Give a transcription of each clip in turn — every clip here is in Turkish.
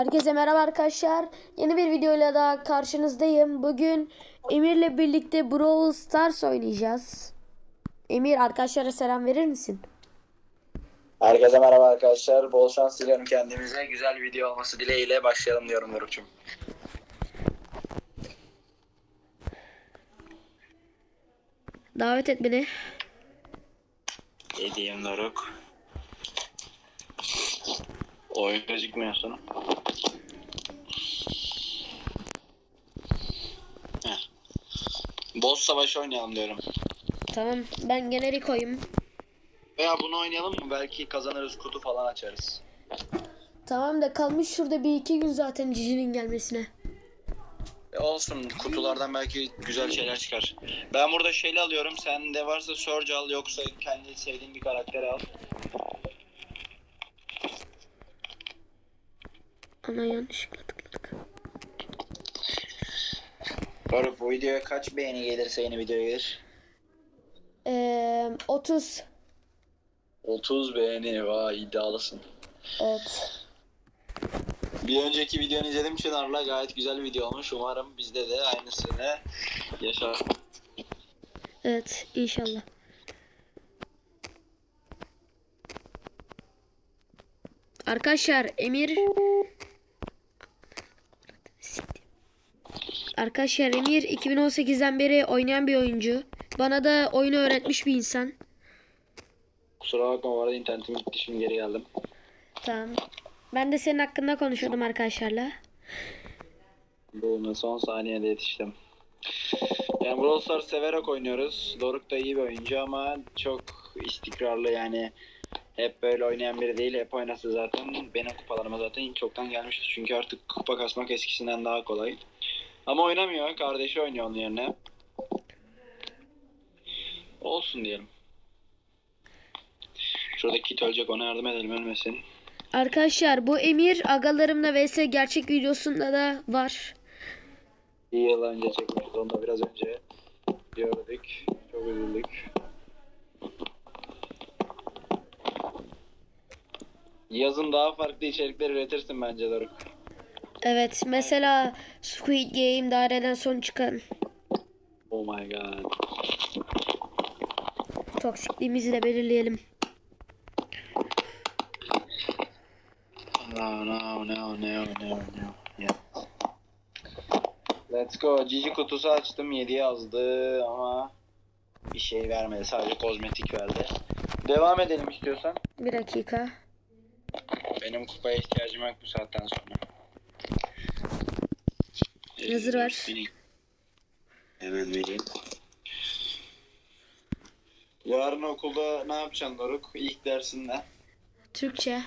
Herkese merhaba arkadaşlar. Yeni bir videoyla daha karşınızdayım. Bugün Emir'le birlikte Brawl Stars oynayacağız. Emir arkadaşlara selam verir misin? Herkese merhaba arkadaşlar. Bol şans diliyorum kendimize. Güzel bir video olması dileğiyle başlayalım diyorum Doruk'cum. Davet et beni. Hediyem Doruk. Oyun gözükmüyorsun. Heh. Boss savaşı oynayalım diyorum. Tamam ben gene Rico'yum. Veya bunu oynayalım mı? Belki kazanırız kutu falan açarız. Tamam da kalmış şurada bir iki gün zaten Cici'nin gelmesine. E olsun kutulardan belki güzel şeyler çıkar. Ben burada şeyle alıyorum. Sen de varsa Surge al yoksa kendi sevdiğin bir karakteri al. Ana yanlışlıkla tıkladık. Doruk bu videoya kaç beğeni gelirse yeni video gelir? Ee, 30. 30 beğeni vay iddialısın. Evet. Bir önceki videonu izledim Çınar'la gayet güzel bir video olmuş. Umarım bizde de aynısını yaşar. Evet inşallah. Arkadaşlar Emir Arkadaşlar Emir 2018'den beri oynayan bir oyuncu. Bana da oyunu öğretmiş bir insan. Kusura bakma bu arada internetim gitti şimdi geri geldim. Tamam. Ben de senin hakkında konuşuyordum arkadaşlarla. Bu son saniyede yetiştim. Yani Brawl Stars severek oynuyoruz. Doruk da iyi bir oyuncu ama çok istikrarlı yani hep böyle oynayan biri değil. Hep oynasa zaten benim kupalarıma zaten çoktan gelmişti. Çünkü artık kupa kasmak eskisinden daha kolay. Ama oynamıyor. Kardeşi oynuyor onun yerine. Olsun diyelim. Şuradaki kit ölecek ona yardım edelim ölmesin. Arkadaşlar bu Emir agalarımla vs gerçek videosunda da var. Bir yıl önce çekmişiz onu da biraz önce gördük. Çok üzüldük. Yazın daha farklı içerikler üretirsin bence Doruk. Evet mesela Squid Game daireden son çıkan Oh my god. toksikliğimizi de belirleyelim. No no no no no no. Yeah. Let's go. Cici kutusu açtım. 7 yazdı ama bir şey vermedi. Sadece kozmetik verdi. Devam edelim istiyorsan. Bir dakika. Benim kupaya ihtiyacım yok bu saatten sonra. Hazır ver. Hemen vereyim. Yarın okulda ne yapacaksın Doruk? İlk dersin ne? Türkçe.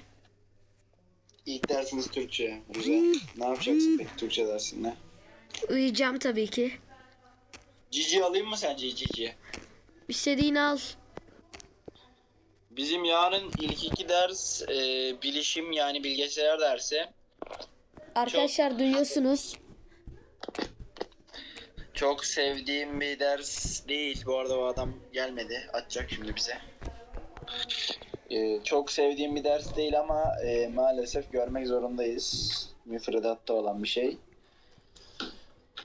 İlk dersiniz Türkçe. Güzel. Ne yapacaksın peki Türkçe dersinde? Uyuyacağım tabii ki. Cici alayım mı sence Cici? İstediğini al. Bizim yarın ilk iki ders e, bilişim yani bilgisayar dersi. Arkadaşlar duyuyorsunuz. Çok sevdiğim bir ders değil. Bu arada o adam gelmedi. Açacak şimdi bize. Ee, çok sevdiğim bir ders değil ama e, maalesef görmek zorundayız. Müfredatta olan bir şey.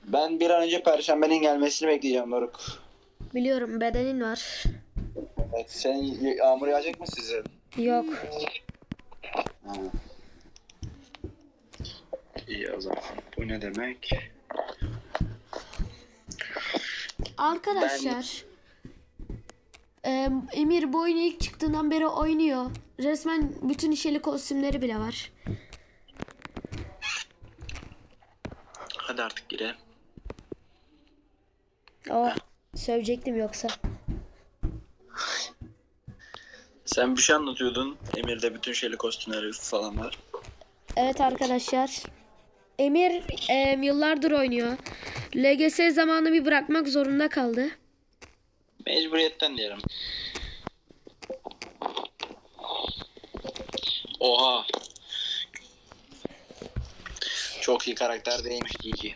Ben bir an önce Perşembenin gelmesini bekleyeceğim Doruk. Biliyorum bedenin var. Evet, sen yağmur yağacak mı sizin? Yok. Ha. İyi o zaman. Bu ne demek? Arkadaşlar. Eee, Emir bu oyunu ilk çıktığından beri oynuyor. Resmen bütün işeli kostümleri bile var. Hadi artık girelim. Oh. Sövecektim yoksa. Sen bir şey anlatıyordun. Emir'de bütün şeyli kostümleri falan var. Evet arkadaşlar. Emir eee, yıllardır oynuyor. LGS zamanı bir bırakmak zorunda kaldı. Mecburiyetten diyelim. Oha. Çok iyi karakter değilmiş Gigi.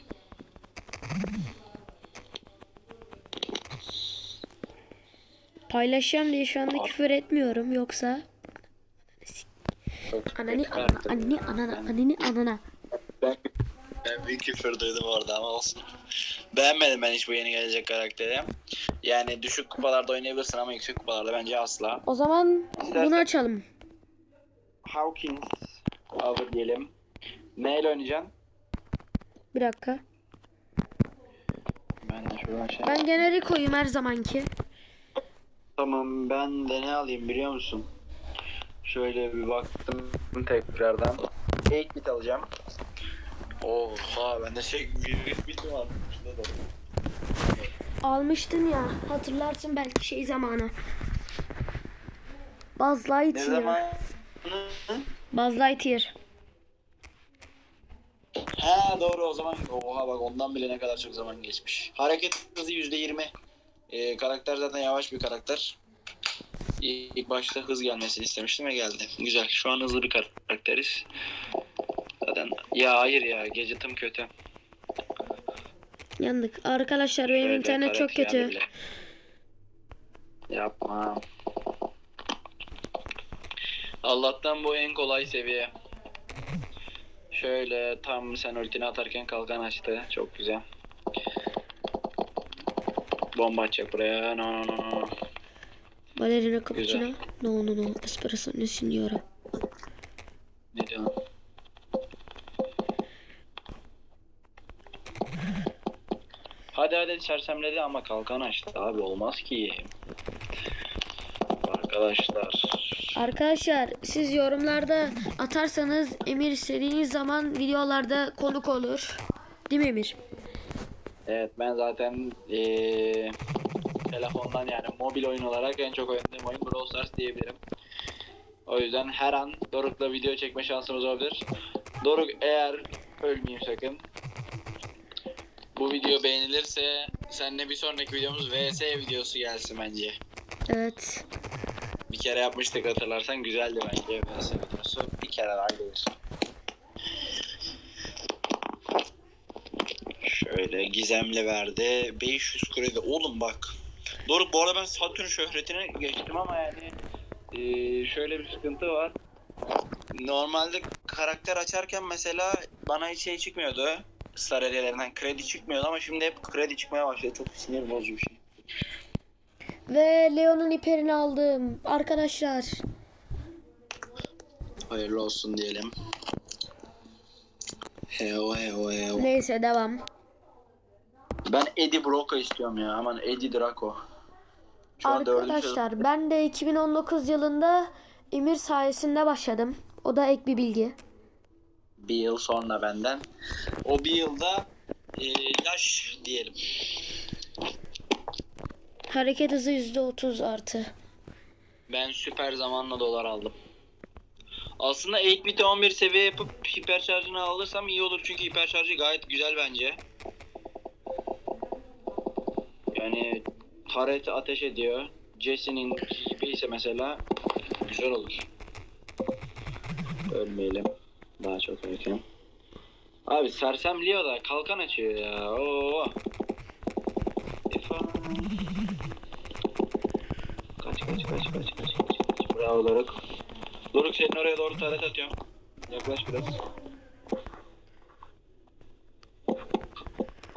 Paylaşacağım diye şu anda küfür etmiyorum yoksa Çok anani kötü anana anani anana anani anana bir küfür duydum orada ama olsun. Beğenmedim ben hiç bu yeni gelecek karakteri. Yani düşük kupalarda oynayabilirsin ama yüksek kupalarda bence asla. O zaman İstersen- bunu açalım. Hawkins alır diyelim. Neyle oynayacaksın? Bir dakika. Ben de şuradan şey... Ben gene Rico'yum her zamanki. Tamam ben de ne alayım biliyor musun? Şöyle bir baktım tekrardan. 8 bit alacağım. Oha bende şey bit var. Şurada da. Almıştım ya. Hatırlarsın belki şey zamanı. Buzz Ne Lightyear. zaman? Buzz Lightyear. Ha doğru o zaman. Oha bak ondan bile ne kadar çok zaman geçmiş. Hareket hızı %20. Ee, karakter zaten yavaş bir karakter. İlk başta hız gelmesini istemiştim ve geldi. Güzel. Şu an hızlı bir karakteriz. Zaten ya hayır ya gadget'ım kötü. Yandık. Arkadaşlar benim Şöyle internet çok kötü. bile. Yapma. Allah'tan bu en kolay seviye. Şöyle tam sen ultini atarken kalkan açtı. Çok güzel. Bomba atacak buraya. No no no. Balerina cappuccino. No no no. Espresso ne signora. Ne diyorsun? Hadi hadi sersemledi ama kalkan açtı abi olmaz ki. Arkadaşlar. Arkadaşlar siz yorumlarda atarsanız Emir istediğiniz zaman videolarda konuk olur. Değil mi Emir? Evet ben zaten eee, telefondan yani mobil oyun olarak en çok oynadığım oyun Brawl Stars diyebilirim. O yüzden her an Doruk'la video çekme şansımız olabilir. Doruk eğer ölmeyeyim sakın. Bu video beğenilirse seninle bir sonraki videomuz VS videosu gelsin bence. Evet. Bir kere yapmıştık hatırlarsan güzeldi bence VS videosu. Bir kere daha gelir. Şöyle gizemli verdi. 500 kredi. Oğlum bak. Doğru bu arada ben Satürn şöhretine geçtim ama yani eee, şöyle bir sıkıntı var. Normalde karakter açarken mesela bana hiç şey çıkmıyordu. Star hediyelerinden kredi çıkmıyordu ama şimdi hep kredi çıkmaya başladı. Çok sinir bozucu bir şey. Ve Leon'un iperini aldım. Arkadaşlar. Hayırlı olsun diyelim. Heo heo heo. Neyse devam. Ben Eddie Brock'u istiyorum ya. Aman Eddie Draco. Şu. Arkadaşlar ben de 2019 yılında Emir sayesinde başladım. O da ek bir bilgi. Bir yıl sonra benden. O bir yılda e, yaş diyelim. Hareket hızı %30 artı. Ben süper zamanla dolar aldım. Aslında 8 bit'e 11 seviye yapıp hiper şarjını alırsam iyi olur çünkü hiper şarjı gayet güzel bence. Yani taret ateş ediyor. Jesse'nin gibi ise mesela güzel olur. Ölmeyelim. Daha çok erken. Abi sersem Leo da kalkan açıyor ya. Oo. Kaç kaç kaç kaç kaç kaç. kaç. Bravo Doruk. Doruk senin oraya doğru taret atıyorum. Yaklaş biraz.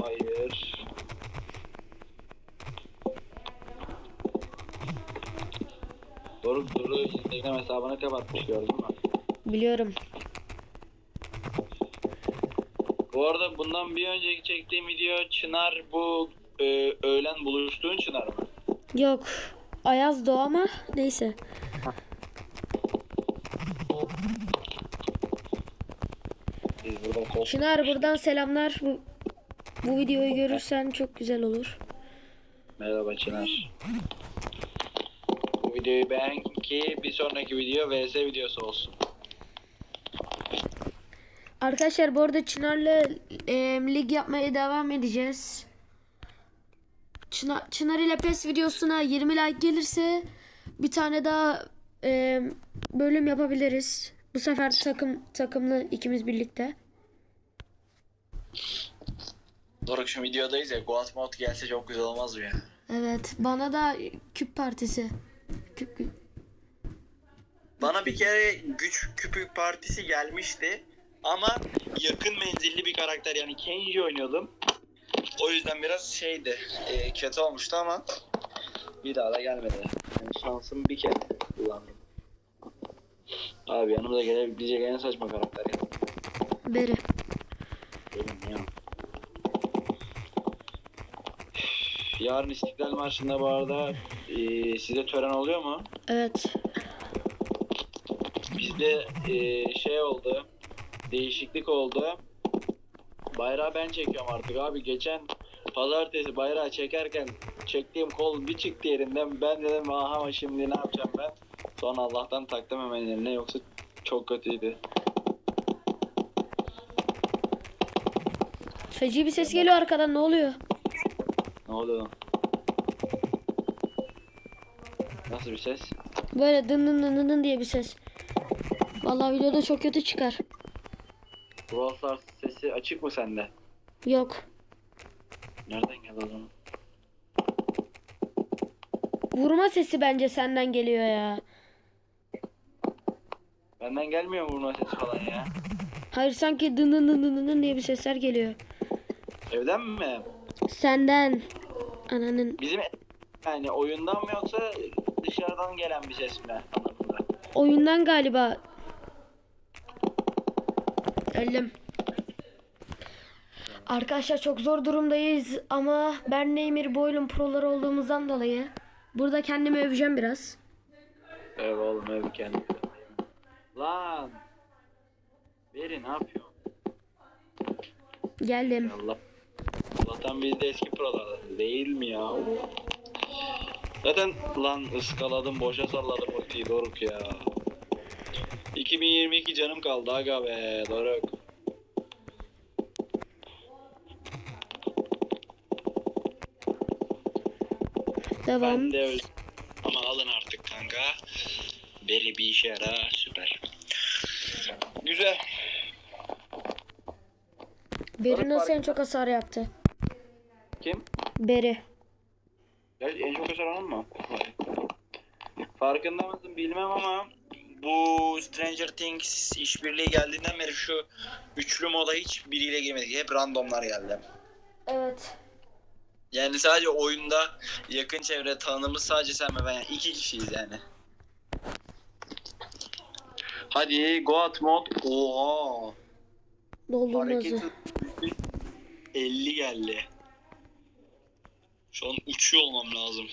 Hayır. Doruk Doruk Instagram hesabını kapatmış gördün mü? Biliyorum. Bu arada bundan bir önceki çektiğim video Çınar bu e, öğlen buluştuğun Çınar mı? Yok. Ayaz Doğu ama neyse. Biz burada kol Çınar buradan selamlar. Bu, bu videoyu görürsen çok güzel olur. Merhaba Çınar. Bu videoyu beğen ki bir sonraki video VS videosu olsun. Arkadaşlar bu arada Çınar'la e, lig yapmaya devam edeceğiz. Çınar, Çınar ile PES videosuna 20 like gelirse bir tane daha e, bölüm yapabiliriz. Bu sefer takım takımlı ikimiz birlikte. Doruk şu videodayız ya Goat Mod gelse çok güzel olmaz mı ya? Evet bana da küp partisi. Küp, küp. Bana bir kere güç küpü partisi gelmişti ama yakın menzilli bir karakter yani Kenji oynuyordum. O yüzden biraz şeydi, e, kötü olmuştu ama bir daha da gelmedi. Yani şansım bir kere kullandım. Abi yanımıza gelebilecek en saçma karakter ya. Beri. Benim ya. Yarın İstiklal Marşı'nda bu arada e, size tören oluyor mu? Evet. Bizde e, şey oldu. Değişiklik oldu. Bayrağı ben çekiyorum artık abi. Geçen pazartesi bayrağı çekerken çektiğim kol bir çıktı yerinden. Ben dedim aha şimdi ne yapacağım ben? Sonra Allah'tan taktım hemen yerine yoksa çok kötüydü. Feci bir ses geliyor arkadan ne oluyor? Ne lan? Nasıl bir ses? Böyle dın dın dın dın diye bir ses. Vallahi videoda çok kötü çıkar. Brawl Stars sesi açık mı sende? Yok. Nereden geldi o zaman? Vurma sesi bence senden geliyor ya. Benden gelmiyor vurma sesi falan ya? Hayır sanki dın dın dın dın dın dın diye bir sesler geliyor. Evden mi? Senden. Ananın. Bizim yani oyundan mı yoksa dışarıdan gelen bir ses mi anlamında? Oyundan galiba. Öldüm. Arkadaşlar çok zor durumdayız ama ben Neymir Boylum proları olduğumuzdan dolayı burada kendimi öveceğim biraz. Ev oğlum ev kendi. Lan. Beri ne yapıyor? Geldim. Allah. Allah'tan biz de eski prolardan değil mi ya? Zaten lan ıskaladım boşa salladım ultiyi Doruk ya. 2022 canım kaldı aga be Doruk. Devam. Ben de öyle. Ama alın artık kanka. Beri bir işe yarar süper. Güzel. Beri nasıl en çok hasar yaptı? Kim? Beri. Ya en çok hasar onun mu? Farkında mısın bilmem ama bu Stranger Things işbirliği geldiğinden beri şu üçlü moda hiç biriyle girmedik. Hep randomlar geldi. Evet. Yani sadece oyunda yakın çevre tanıdığımız sadece sen ve ben yani iki kişiyiz yani. Hadi go at mod. Oha. Doldurması. Hareketi 50 geldi. Şu an uçuyor olmam lazım.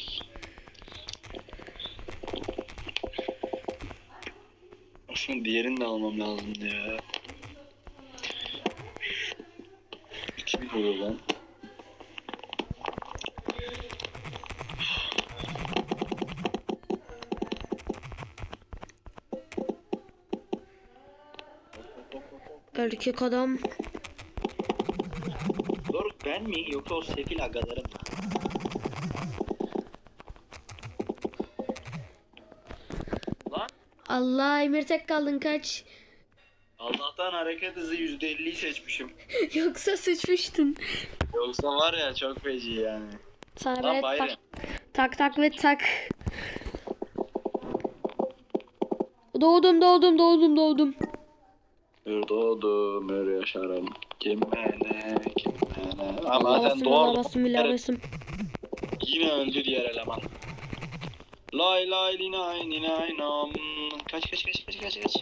Aslında diğerini de almam lazımdı ya. 2000 oluyor lan. Erkek adam. Doruk ben mi yoksa o sefil agalarım mı? Lan Allah Emir tek kaldın kaç. Allah'tan hareket hızı %50'yi seçmişim. Yoksa sıçmıştın. Yoksa var ya çok feci yani. Sana Lan böyle Bayram. tak, tak tak ve tak. Doğdum doğdum doğdum doğdum. Bir doğdum bir yaşarım. Kim bene kim bene. Ama basım doğar. Yine öldü diğer eleman. Lay lay linay ninay nam. Kaç kaç kaç kaç kaç kaç.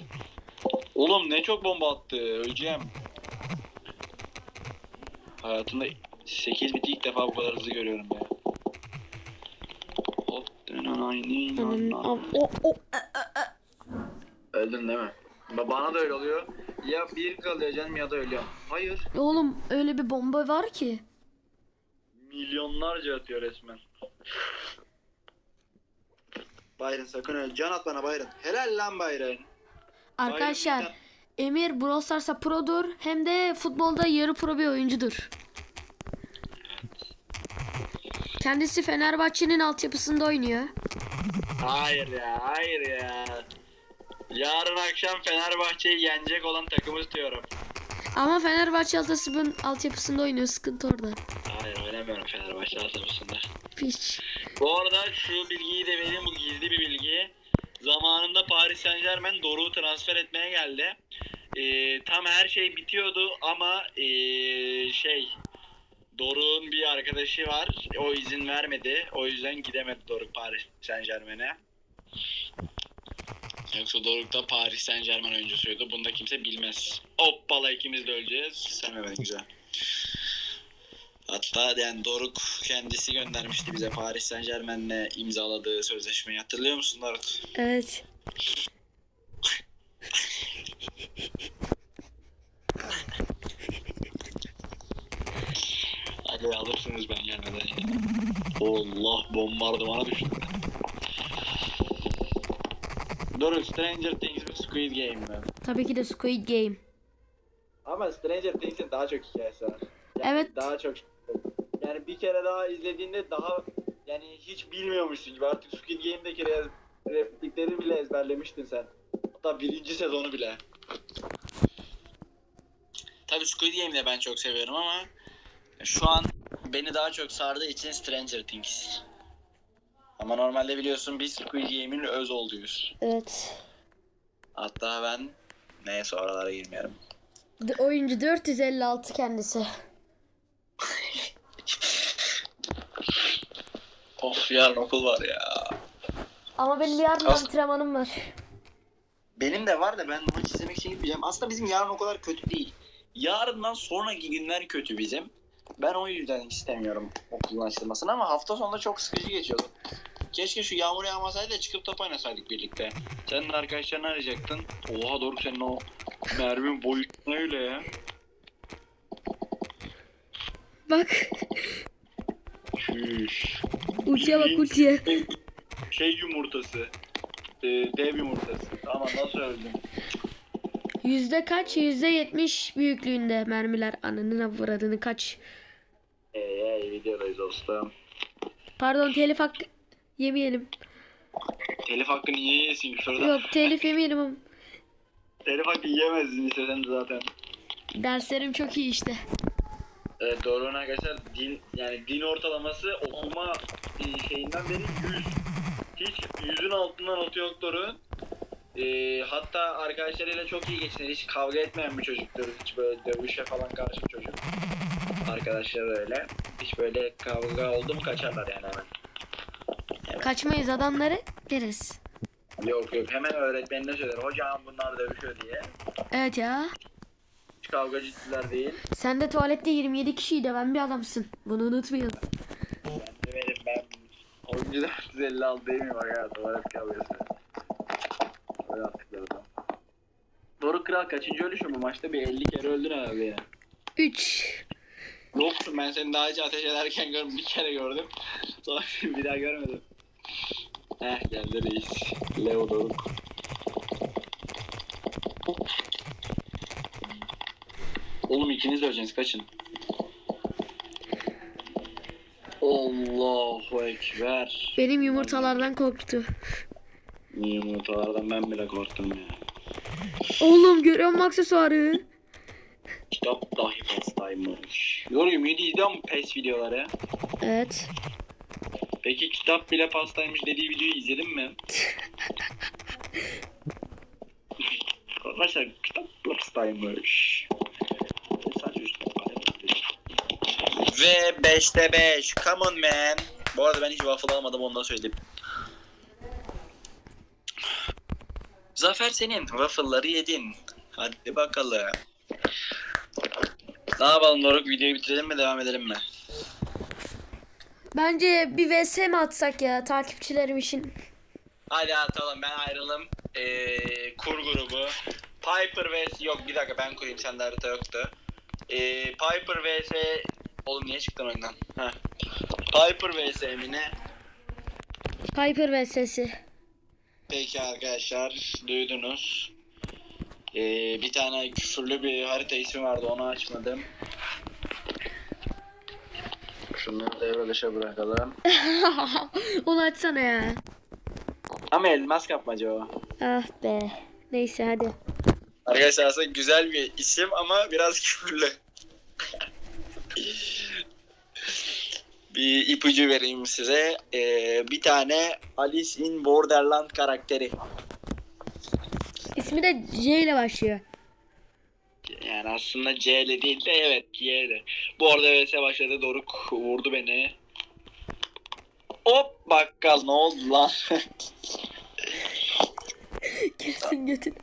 Oğlum ne çok bomba attı. Öleceğim. Hayatımda 8 biti ilk defa bu kadar hızlı görüyorum ya. Hop, ninay, nam. Öldün değil mi? Ba- Bana da öyle oluyor. Ya bir kalıyor canım ya da ölüyorum. Hayır. Oğlum öyle bir bomba var ki. Milyonlarca atıyor resmen. Byron sakın öl. Can at bana Byron. Helal lan Byron. Arkadaşlar Byron, Emir Brawl Stars'a produr hem de futbolda yarı pro bir oyuncudur. Kendisi Fenerbahçe'nin altyapısında oynuyor. Hayır ya, hayır ya. Yarın akşam Fenerbahçe'yi yenecek olan takımı tutuyorum. Ama Fenerbahçe altyapısının altyapısında oynuyor. Sıkıntı orada. Hayır oynamıyorum Fenerbahçe altyapısında. Piç. Bu arada şu bilgiyi de vereyim bu gizli bir bilgi. Zamanında Paris Saint Germain Doruk'u transfer etmeye geldi. e, tam her şey bitiyordu ama e, şey Doruk'un bir arkadaşı var. O izin vermedi. O yüzden gidemedi Doruk Paris Saint Germain'e. Yoksa Doruk da Paris Saint Germain oyuncusuydu. Bunu da kimse bilmez. Hoppala ikimiz de öleceğiz. Sen ve ben güzel. Hatta yani Doruk kendisi göndermişti bize Paris Saint Germain'le imzaladığı sözleşmeyi. Hatırlıyor musun Doruk? Evet. Hadi alırsınız ben gelmeden. Allah bombardımana düştüm. Doruk Stranger Things mi Squid Game mi? Tabii ki de Squid Game. Ama Stranger Things'in daha çok hikayesi var. Yani Evet. Daha çok yani bir kere daha izlediğinde daha yani hiç bilmiyormuşsun gibi artık Squid Game'deki re- replikleri bile ezberlemiştin sen. Hatta birinci sezonu bile. Tabii Squid Game'i de ben çok seviyorum ama şu an beni daha çok sardığı için Stranger Things. Ama normalde biliyorsun biz Squid Game'in öz olduğuyuz. Evet. Hatta ben neyse oralara girmiyorum. D- oyuncu 456 kendisi. Of yarın okul var ya. Ama benim yarın As- antrenmanım var. Benim de var da ben maç izlemek için gitmeyeceğim. Aslında bizim yarın o kadar kötü değil. Yarından sonraki günler kötü bizim. Ben o yüzden istemiyorum okulun açılmasını ama hafta sonunda çok sıkıcı geçiyordu. Keşke şu yağmur yağmasaydı da çıkıp top oynasaydık birlikte. Senin arkadaşlarını arayacaktın. Oha doğru senin o mermi boyutu ne öyle ya? Bak. Şüş. Ultiye bak ultiye. Şey yumurtası. Ee, dev yumurtası. Ama nasıl öldüm? Yüzde kaç? Yüzde yetmiş büyüklüğünde mermiler. Ananın avradını kaç. Ey videodayız dostum. Pardon telif hakkı yemeyelim. Telif hakkını niye yesin şurada? Yok telif yemeyelim Telif hakkı yiyemezsin de zaten. derslerim çok iyi işte. Evet doğru arkadaşlar din yani din ortalaması okuma e, şeyinden beri 100. Hiç yüzün altından notu yok Doruk'un. E, hatta arkadaşlarıyla çok iyi geçinir. Hiç kavga etmeyen bir çocuktur. Hiç böyle dövüşe falan karşı bir çocuk. Arkadaşlar öyle. Hiç böyle kavga oldu mu kaçarlar yani hemen. Kaçmayız adamları deriz. Yok yok hemen öğretmenine söyler. Hocam bunlar dövüşüyor diye. Evet ya. Hiç kavgacılar değil. Sen de tuvalette 27 kişiydi ben bir adamsın. Bunu unutmayalım. Ben demedim ben oyuncu 456 değil miyim aga tuvalet kavgası. Öyle attıkları da. Doruk Kral kaçıncı ölüşün bu maçta? Bir 50 kere öldün herhalde ya. 3. Yoksun ben seni daha önce ateş ederken gördüm. Bir kere gördüm. Sonra bir daha görmedim. Heh geldi reis. Leo Doruk. Oğlum ikiniz de öleceksiniz kaçın. Allahu Ekber. Benim yumurtalardan korktu. Yumurtalardan ben bile korktum ya. Oğlum görüyor musun aksesuarı? Kitap dahi pastaymış. Yorum yedi izliyor mu PES videoları? Evet. Peki kitap bile pastaymış dediği videoyu izledin mi? Arkadaşlar kitap pastaymış. Ve 5'te 5. Come on man. Bu arada ben hiç waffle almadım onu da söyleyeyim. Zafer senin. Waffle'ları yedin. Hadi bakalım. Ne yapalım Doruk? Videoyu bitirelim mi? Devam edelim mi? Bence bir vs mi atsak ya takipçilerim için? Hadi atalım ben ayrılım. Ee, kur grubu. Piper vs yok bir dakika ben kurayım sende harita yoktu. Ee, Piper vs oğlum niye çıktın oyundan? Heh. Piper vs Emine. Piper vs'si. Peki arkadaşlar duydunuz. Ee, bir tane küfürlü bir harita ismi vardı onu açmadım. Şunu devre dışı bırakalım. Onu açsana ya. Ama elmas kapmaca o. Ah be. Neyse hadi. Arkadaşlar aslında güzel bir isim ama biraz küfürlü. bir ipucu vereyim size. Ee, bir tane Alice in Borderland karakteri. İsmi de C ile başlıyor. Yani aslında C ile değil de evet Y ile. Bu arada VS başladı Doruk vurdu beni. Hop bakkal ne oldu lan? Girsin götür.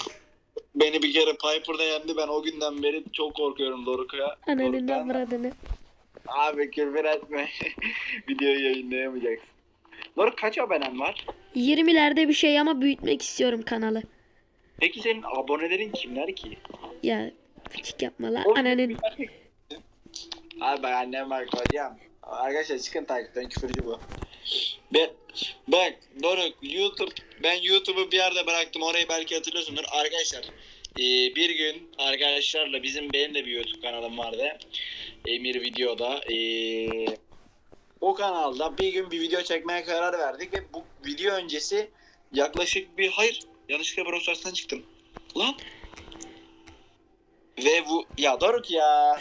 beni bir kere Piper'da yendi ben o günden beri çok korkuyorum Doruk'a. Ananın Doruk'tan- avradını. Abi küfür etme. Videoyu yayınlayamayacaksın. Doruk kaç abonen var? 20'lerde bir şey ama büyütmek istiyorum kanalı. Peki senin abonelerin kimler ki? Ya küçük yapma la Oğlum, ananın. Abi ben annem var kocam. Arkadaşlar çıkın takipten küfürcü bu. Ben, bak Doruk YouTube ben YouTube'u bir yerde bıraktım orayı belki hatırlıyorsundur. Arkadaşlar e, bir gün arkadaşlarla bizim benim de bir YouTube kanalım vardı. Emir Video'da. E, o kanalda bir gün bir video çekmeye karar verdik ve bu video öncesi yaklaşık bir hayır yanlışlıkla Brawl Stars'tan çıktım. Lan. Ve bu ya Doruk ya.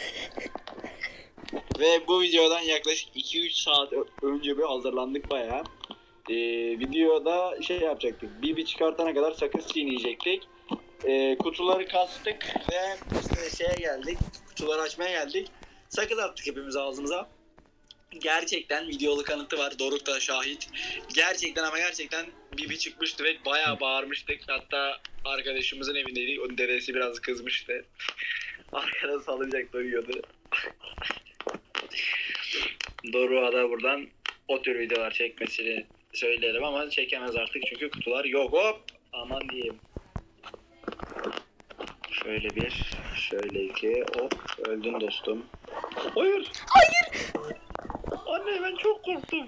Ve bu videodan yaklaşık 2-3 saat önce bir hazırlandık bayağı. Ee, videoda şey yapacaktık. BB çıkartana kadar sakız çiğneyecektik. Ee, kutuları kastık ve işte şeye geldik. Kutuları açmaya geldik. Sakız attık hepimiz ağzımıza. Gerçekten videolu kanıtı var. Doruk da şahit. Gerçekten ama gerçekten BB çıkmıştı ve bayağı bağırmıştık. Hatta arkadaşımızın evindeydik. Onun dedesi biraz kızmıştı. Arkada salıncakta uyuyordu. Doruk'a da buradan o tür videolar çekmesini söylerim ama çekemez artık çünkü kutular yok. Hop! Aman diyeyim. Şöyle bir, şöyle iki, hop öldün dostum. Hayır! Hayır! Anne ben çok korktum.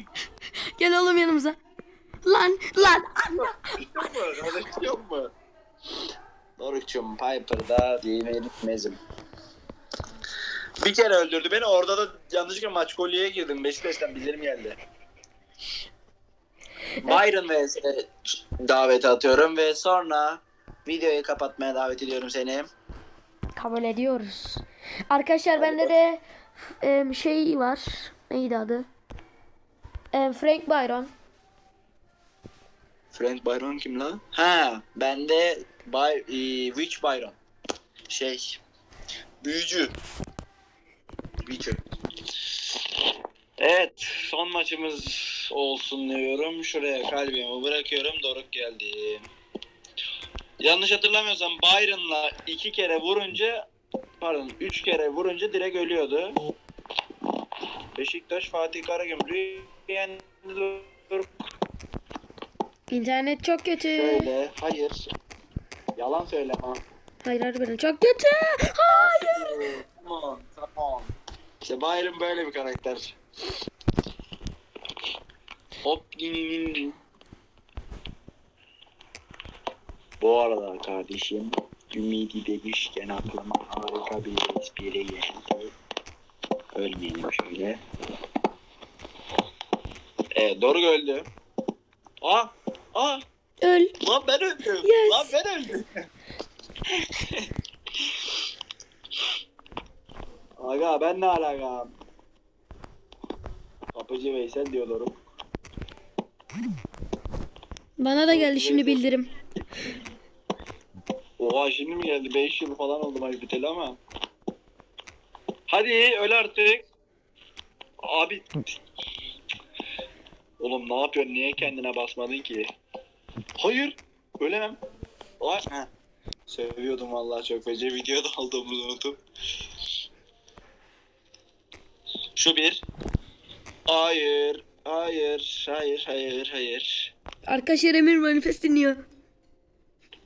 Gel oğlum yanımıza. Lan lan anne. Yok mu? Kardeş yok mu? Doruk'cum Piper'da yemeğini mezim. Bir kere öldürdü beni. Orada da yanlışlıkla maç kolyeye girdim. Beşiktaş'tan bildirim geldi. Byron vs daveti atıyorum ve sonra videoyu kapatmaya davet ediyorum seni. Kabul ediyoruz. Arkadaşlar bende de em, şey var. Neydi adı? Em, Frank Byron. Frank Byron kim la? Ha, bende By, e, Witch Byron. Şey, büyücü. Witcher. Evet, son maçımız olsun diyorum. Şuraya kalbimi bırakıyorum. Doruk geldi. Yanlış hatırlamıyorsam Byron'la iki kere vurunca pardon üç kere vurunca direkt ölüyordu. Beşiktaş Fatih Karagümrük yendi Doruk. İnternet çok kötü. Şöyle, hayır. Yalan söyleme. Hayır harbiden çok kötü. Hayır. Tamam, tamam. İşte Byron böyle bir karakter. Hop. Bu arada kardeşim Ümidi demişken aklıma harika bir espri geldi. Ölmeyelim şöyle. Evet Doruk öldü. Aa! Aa! Öl. Lan ben öldüm. Yes. Lan ben öldüm. Aga ben ne alakam? Kapıcı Veysel diyorlar. Bana da geldi şimdi bildirim. Oha şimdi mi geldi? 5 yıl falan oldu biteli ama. Hadi öl artık. Abi. Oğlum ne yapıyorsun? Niye kendine basmadın ki? Hayır. Ölemem. Ay. Heh. Seviyordum vallahi çok feci. Videoda aldığımızı unutup. Şu bir. Hayır. Hayır. Hayır. Hayır. Hayır. Arkadaşlar Emir manifest dinliyor.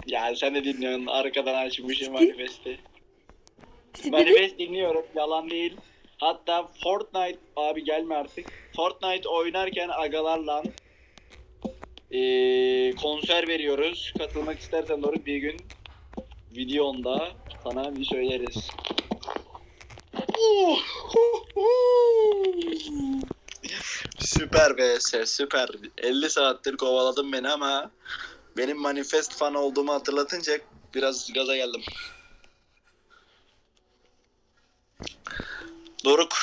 Yani sen de dinliyorsun. Arkadan açmışım manifesti. Manifest dinliyorum. Yalan değil. Hatta Fortnite abi gelme artık. Fortnite oynarken agalarla eee, konser veriyoruz. Katılmak istersen doğru bir gün videonda sana bir söyleriz. süper vs süper. 50 saattir kovaladın beni ama benim manifest fan olduğumu hatırlatınca biraz gaza geldim. Doruk.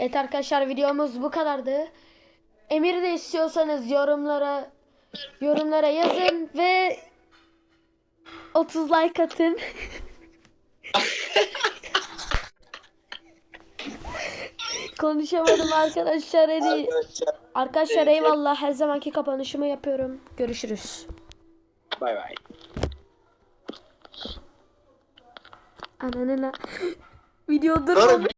Evet arkadaşlar videomuz bu kadardı. Emir de istiyorsanız yorumlara yorumlara yazın ve 30 like atın. Konuşamadım arkadaşlar. Hadi. Arkadaşlar eyvallah. Her zamanki kapanışımı yapıyorum. Görüşürüz. Bay bay. Ananına. Video durmadı.